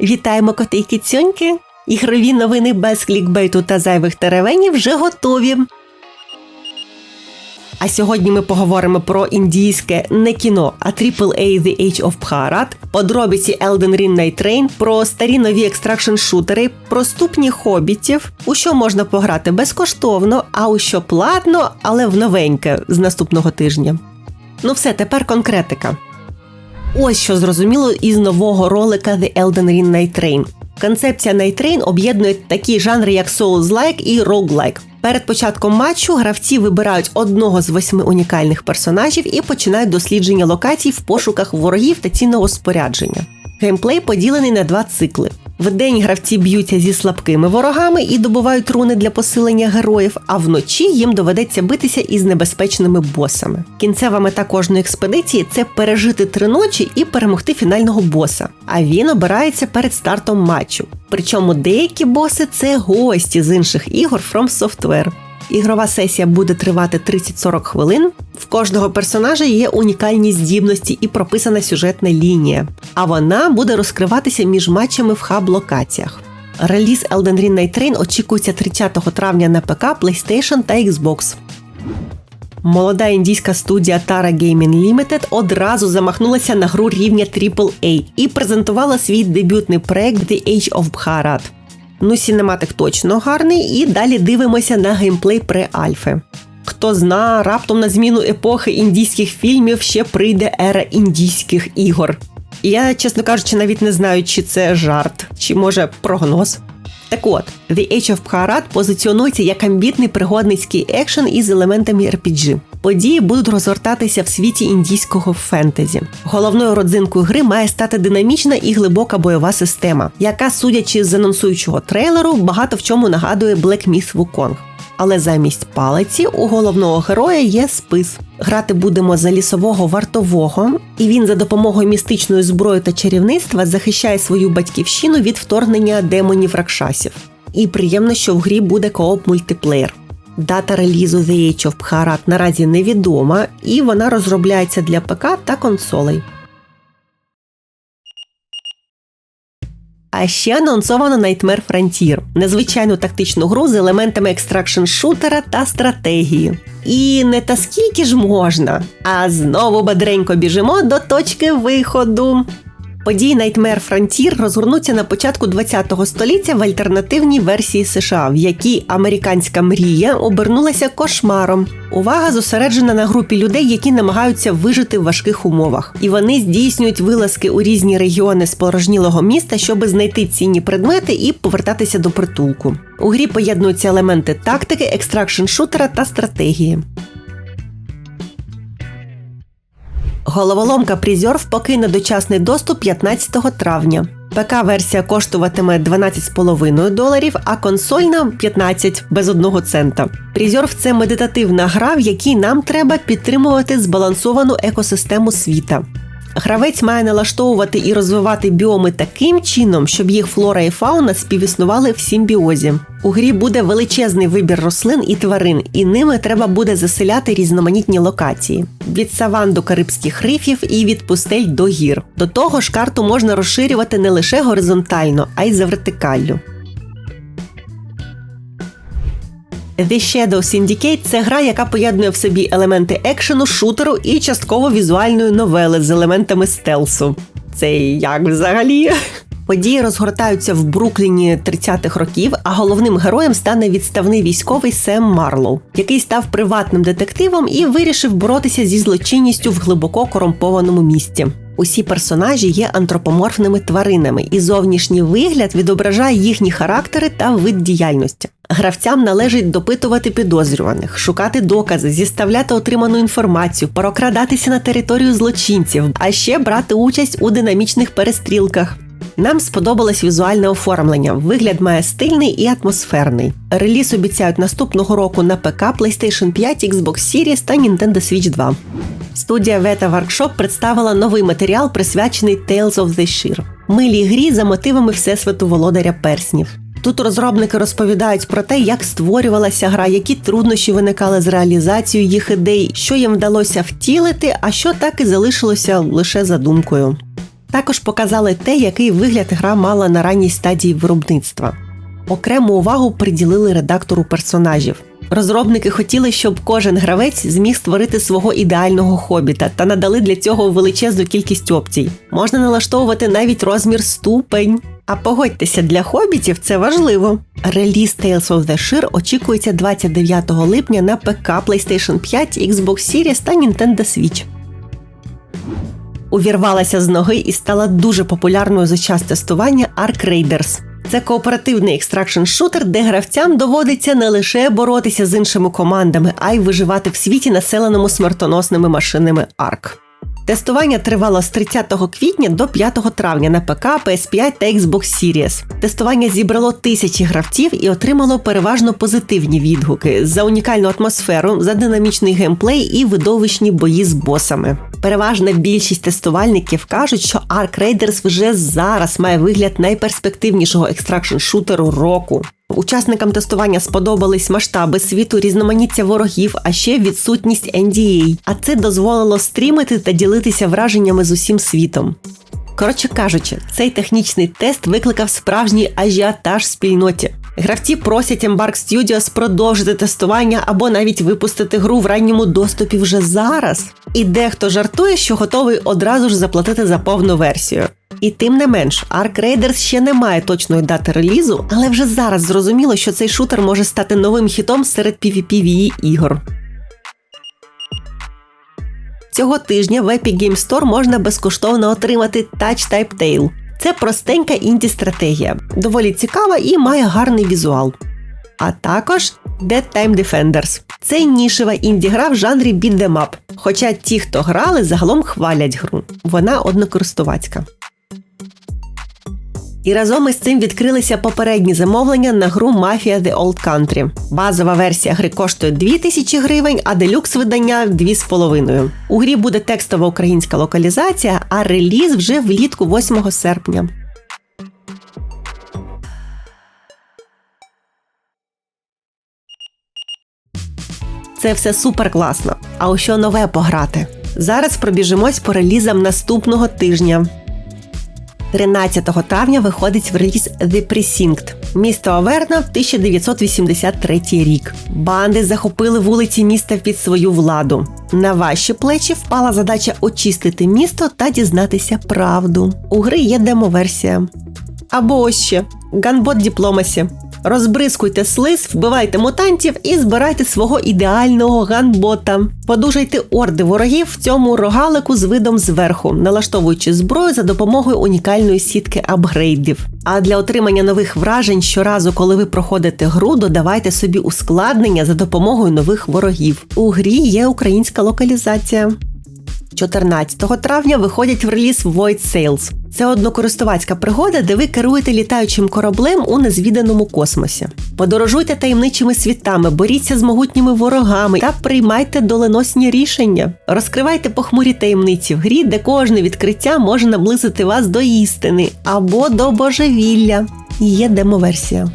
Вітаємо коти й кицюньки! Ігрові новини без клікбейту та зайвих теревенів вже готові. А сьогодні ми поговоримо про індійське не кіно, а AAA The Age of Bharat, подробиці Elden Ring Night Train, про старі нові екстракшн шутери, про ступні хобітів, у що можна пограти безкоштовно, а у що платно, але в новеньке з наступного тижня. Ну все, тепер конкретика. Ось що зрозуміло із нового ролика The Elden Ring Night Train. Концепція Night Train об'єднує такі жанри, як Souls-like і Roguelike. Перед початком матчу гравці вибирають одного з восьми унікальних персонажів і починають дослідження локацій в пошуках ворогів та цінного спорядження. Геймплей поділений на два цикли. Вдень гравці б'ються зі слабкими ворогами і добувають руни для посилення героїв, а вночі їм доведеться битися із небезпечними босами. Кінцева мета кожної експедиції це пережити три ночі і перемогти фінального боса. А він обирається перед стартом матчу. Причому деякі боси це гості з інших ігор From Software. Ігрова сесія буде тривати 30-40 хвилин. В кожного персонажа є унікальні здібності і прописана сюжетна лінія, а вона буде розкриватися між матчами в хаб-локаціях. Реліз Elden Ring Night очікується 30 травня на ПК, PlayStation та Xbox. Молода індійська студія Tara Gaming Limited одразу замахнулася на гру рівня AAA і презентувала свій дебютний проект The Age of Bharat. Ну, сінематик точно гарний, і далі дивимося на геймплей при Альфи. Хто зна, раптом на зміну епохи індійських фільмів ще прийде ера індійських ігор. Я, чесно кажучи, навіть не знаю, чи це жарт, чи може прогноз. Так от, The Age of Bharat позиціонується як амбітний пригодницький екшен із елементами RPG. Події будуть розгортатися в світі індійського фентезі. Головною родзинкою гри має стати динамічна і глибока бойова система, яка, судячи з анонсуючого трейлеру, багато в чому нагадує Black Myth Wukong. Але замість палиці у головного героя є спис. Грати будемо за лісового вартового, і він за допомогою містичної зброї та чарівництва захищає свою батьківщину від вторгнення демонів ракшасів. І приємно, що в грі буде кооп мультиплеєр. Дата релізу The Age of Pharat наразі невідома, і вона розробляється для ПК та консолей. А ще анонсовано Nightmare Frontier – незвичайну тактичну гру з елементами екстракшн шутера та стратегії. І не та скільки ж можна, а знову бадренько біжимо до точки виходу. Події Nightmare Frontier розгорнуться на початку ХХ століття в альтернативній версії США, в якій американська мрія обернулася кошмаром. Увага зосереджена на групі людей, які намагаються вижити в важких умовах, і вони здійснюють вилазки у різні регіони спорожнілого міста, щоб знайти цінні предмети і повертатися до притулку. У грі поєднуються елементи тактики, екстракшн шутера та стратегії. Головоломка Прізьорф покине дочасний доступ 15 травня. ПК-версія коштуватиме 12,5 доларів, а консольна 15 без одного цента. Призьорв це медитативна гра, в якій нам треба підтримувати збалансовану екосистему світа. Гравець має налаштовувати і розвивати біоми таким чином, щоб їх флора і фауна співіснували в симбіозі. У грі буде величезний вибір рослин і тварин, і ними треба буде заселяти різноманітні локації від саван до карибських рифів і від пустель до гір. До того ж, карту можна розширювати не лише горизонтально, а й за вертикаллю. The Shadow Syndicate – це гра, яка поєднує в собі елементи екшену, шутеру і частково візуальної новели з елементами стелсу. Це як взагалі? Події розгортаються в Брукліні 30-х років, а головним героєм стане відставний військовий Сем Марлоу, який став приватним детективом і вирішив боротися зі злочинністю в глибоко корумпованому місті. Усі персонажі є антропоморфними тваринами, і зовнішній вигляд відображає їхні характери та вид діяльності. Гравцям належить допитувати підозрюваних, шукати докази, зіставляти отриману інформацію, прокрадатися на територію злочинців, а ще брати участь у динамічних перестрілках. Нам сподобалось візуальне оформлення. Вигляд має стильний і атмосферний. Реліз обіцяють наступного року на ПК, PlayStation 5, Xbox Series та Nintendo Switch 2. Студія Veta Workshop представила новий матеріал, присвячений Tales of the Sheer. милій грі за мотивами Всесвяту Володаря Перснів. Тут розробники розповідають про те, як створювалася гра, які труднощі виникали з реалізацією їх ідей, що їм вдалося втілити, а що так і залишилося лише задумкою. Також показали те, який вигляд гра мала на ранній стадії виробництва. Окрему увагу приділили редактору персонажів. Розробники хотіли, щоб кожен гравець зміг створити свого ідеального хобіта та надали для цього величезну кількість опцій. Можна налаштовувати навіть розмір ступень. А погодьтеся, для хобітів це важливо. Реліз Tales of the Sheer очікується 29 липня на ПК PlayStation 5, Xbox Series та Nintendo Switch. Увірвалася з ноги і стала дуже популярною за час тестування Ark Raiders. Це кооперативний екстракшн шутер, де гравцям доводиться не лише боротися з іншими командами, а й виживати в світі, населеному смертоносними машинами Ark. Тестування тривало з 30 квітня до 5 травня на ПК, PS5 та Xbox Series. Тестування зібрало тисячі гравців і отримало переважно позитивні відгуки за унікальну атмосферу, за динамічний геймплей і видовищні бої з босами. Переважна більшість тестувальників кажуть, що Ark Raiders вже зараз має вигляд найперспективнішого екстракшн шутеру року. Учасникам тестування сподобались масштаби світу, різноманіття ворогів, а ще відсутність NDA. А це дозволило стрімити та ділитися враженнями з усім світом. Коротше кажучи, цей технічний тест викликав справжній ажіотаж в спільноті. Гравці просять Embark Studios продовжити тестування або навіть випустити гру в ранньому доступі вже зараз. І дехто жартує, що готовий одразу ж заплатити за повну версію. І тим не менш, Ark Raiders ще не має точної дати релізу, але вже зараз зрозуміло, що цей шутер може стати новим хітом серед PvPvE ігор. Цього тижня в Epic Game Store можна безкоштовно отримати Touch Type Tale. Це простенька інді-стратегія, доволі цікава і має гарний візуал. А також Dead Time Defenders. Це нішева інді-гра в жанрі Beat Them Up. Хоча ті, хто грали, загалом хвалять гру. Вона однокористувацька. І разом із цим відкрилися попередні замовлення на гру Mafia The Old Country. Базова версія гри коштує 2000 гривень, а делюкс видання 2,5. У грі буде текстова українська локалізація, а реліз вже влітку 8 серпня. Це все супер класно. А у що нове пограти? Зараз пробіжимось по релізам наступного тижня. 13 травня виходить в реліз The Precinct. Місто Аверна 1983 рік. Банди захопили вулиці міста під свою владу. На ваші плечі впала задача очистити місто та дізнатися правду. У гри є демо-версія. Або ось ще Ганбот Diplomacy. Розбризкуйте слиз, вбивайте мутантів і збирайте свого ідеального ганбота. Подужайте орди ворогів в цьому рогалику з видом зверху, налаштовуючи зброю за допомогою унікальної сітки апгрейдів. А для отримання нових вражень щоразу, коли ви проходите гру, додавайте собі ускладнення за допомогою нових ворогів. У грі є українська локалізація. 14 травня виходять в реліз Void Sales. Це однокористувацька пригода, де ви керуєте літаючим кораблем у незвіданому космосі. Подорожуйте таємничими світами, боріться з могутніми ворогами та приймайте доленосні рішення. Розкривайте похмурі таємниці в грі, де кожне відкриття може наблизити вас до істини або до божевілля. Є демоверсія.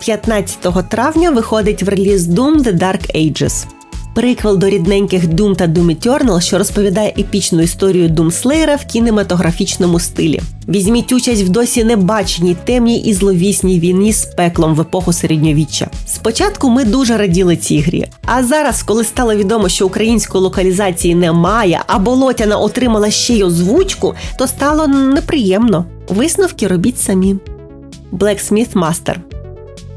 15 травня виходить в реліз Doom The Dark Ages. Приквел до рідненьких Doom та Doom Eternal, що розповідає епічну історію Думслеєра в кінематографічному стилі. Візьміть участь в досі небаченій темній і зловісній війні з пеклом в епоху середньовіччя. Спочатку ми дуже раділи цій грі. А зараз, коли стало відомо, що української локалізації немає, а болотяна отримала ще й озвучку, то стало неприємно. Висновки робіть самі. Blacksmith Master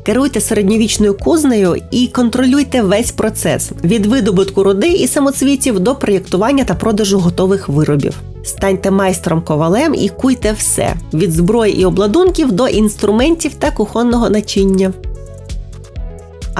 керуйте середньовічною кузнею і контролюйте весь процес від видобутку руди і самоцвітів до проєктування та продажу готових виробів. Станьте майстром ковалем і куйте все від зброї і обладунків до інструментів та кухонного начиння.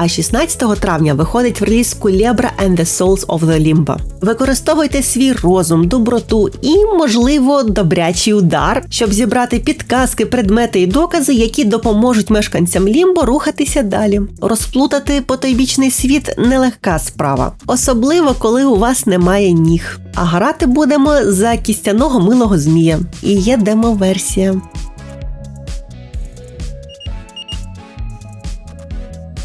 А 16 травня виходить в реліз Culebra and the Souls of the Limbo. Використовуйте свій розум, доброту і, можливо, добрячий удар, щоб зібрати підказки, предмети і докази, які допоможуть мешканцям Лімбо рухатися далі. Розплутати потойбічний світ нелегка справа, особливо коли у вас немає ніг. А грати будемо за кістяного милого змія. І є демо-версія.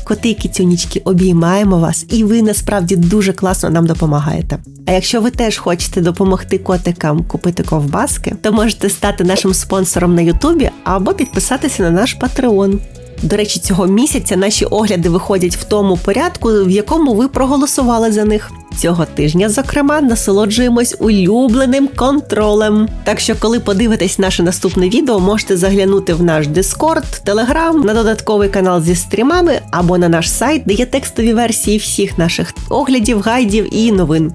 Коти і кицюнічки, обіймаємо вас, і ви насправді дуже класно нам допомагаєте. А якщо ви теж хочете допомогти котикам купити ковбаски, то можете стати нашим спонсором на Ютубі або підписатися на наш Patreon. До речі, цього місяця наші огляди виходять в тому порядку, в якому ви проголосували за них. Цього тижня, зокрема, насолоджуємось улюбленим контролем. Так що, коли подивитесь наше наступне відео, можете заглянути в наш Discord, Telegram, на додатковий канал зі стрімами або на наш сайт, де є текстові версії всіх наших оглядів, гайдів і новин.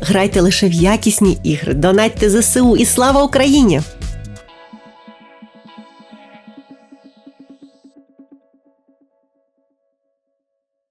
Грайте лише в якісні ігри, донатьте ЗСУ і слава Україні!